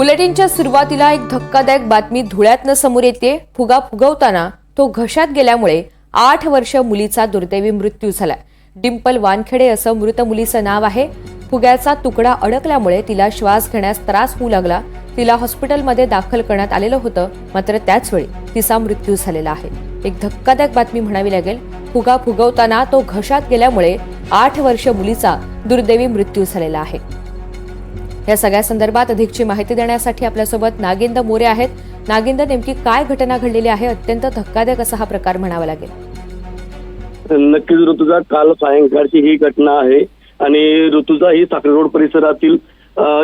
बुलेटिनच्या सुरुवातीला एक धक्कादायक बातमी धुळ्यातनं समोर येते. फुगा फुगवताना तो घशात गेल्यामुळे आठ वर्ष मुलीचा दुर्दैवी मृत्यू झाला डिंपल वानखेडे असं मृत मुलीचं नाव आहे. फुग्याचा तुकडा अडकल्यामुळे तिला श्वास घेण्यास त्रास होऊ लागला. तिला हॉस्पिटलमध्ये दाखल करण्यात आलेलं होतं. मात्र त्याचवेळी तिचा मृत्यू झालेला आहे. एक धक्कादायक बातमी म्हणावी लागेल. फुगा फुगवताना तो घशात गेल्यामुळे आठ वर्ष मुलीचा दुर्दैवी मृत्यू झालेला आहे. या सगळ्या संदर्भात अधिकची माहिती देण्यासाठी आपल्यासोबत नागिंद मोरे आहेत. नागिंद नेमकी काय घटना घडलेली आहे? अत्यंत धक्कादायक असा हा प्रकार म्हणावा लागेल. नक्कीच ऋतुजा काल सायंकाळची ही घटना आहे आणि ऋतुजा ही साखरे रोड परिसरातील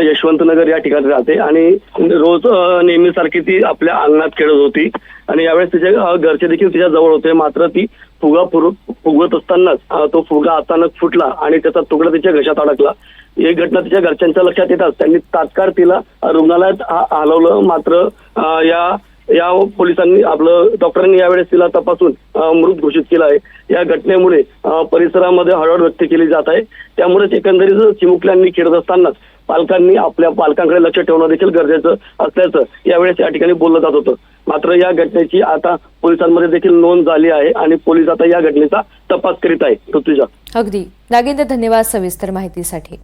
यशवंतनगर या ठिकाणी राहते. आणि रोज नेहमीसारखी ती आपल्या अंगणात खेळत होती. आणि यावेळेस तिच्या घरचे देखील तिच्या जवळ होते. मात्र ती फुगा फुर फुगवत असतानाच तो फुगा अचानक फुटला आणि त्याचा तुकडा तिच्या घशात अडकला. ही घटना तिच्या घरच्यांच्या लक्षात येताच त्यांनी तात्काळ तिला रुग्णालयात हलवलं. मात्र या या पोलिसांनी आपलं डॉक्टरांनी यावेळेस तिला तपासून मृत घोषित केला आहे. या घटनेमुळे परिसरामध्ये हळहळ व्यक्त केली जात आहे. त्यामुळेच एकंदरीत चिमुकल्यांनी खेळत असतानाच पालकांनी आपल्या पालकांकडे लक्ष ठेवणं देखील गरजेचं असल्याचं यावेळेस या ठिकाणी बोललं जात होतं. मात्र या घटनेची आता पोलिसांमध्ये देखील नोंद झाली आहे आणि पोलीस आता या घटनेचा तपास करीत आहे. ऋतुजा अगदी. नागेंद्र धन्यवाद सविस्तर माहितीसाठी.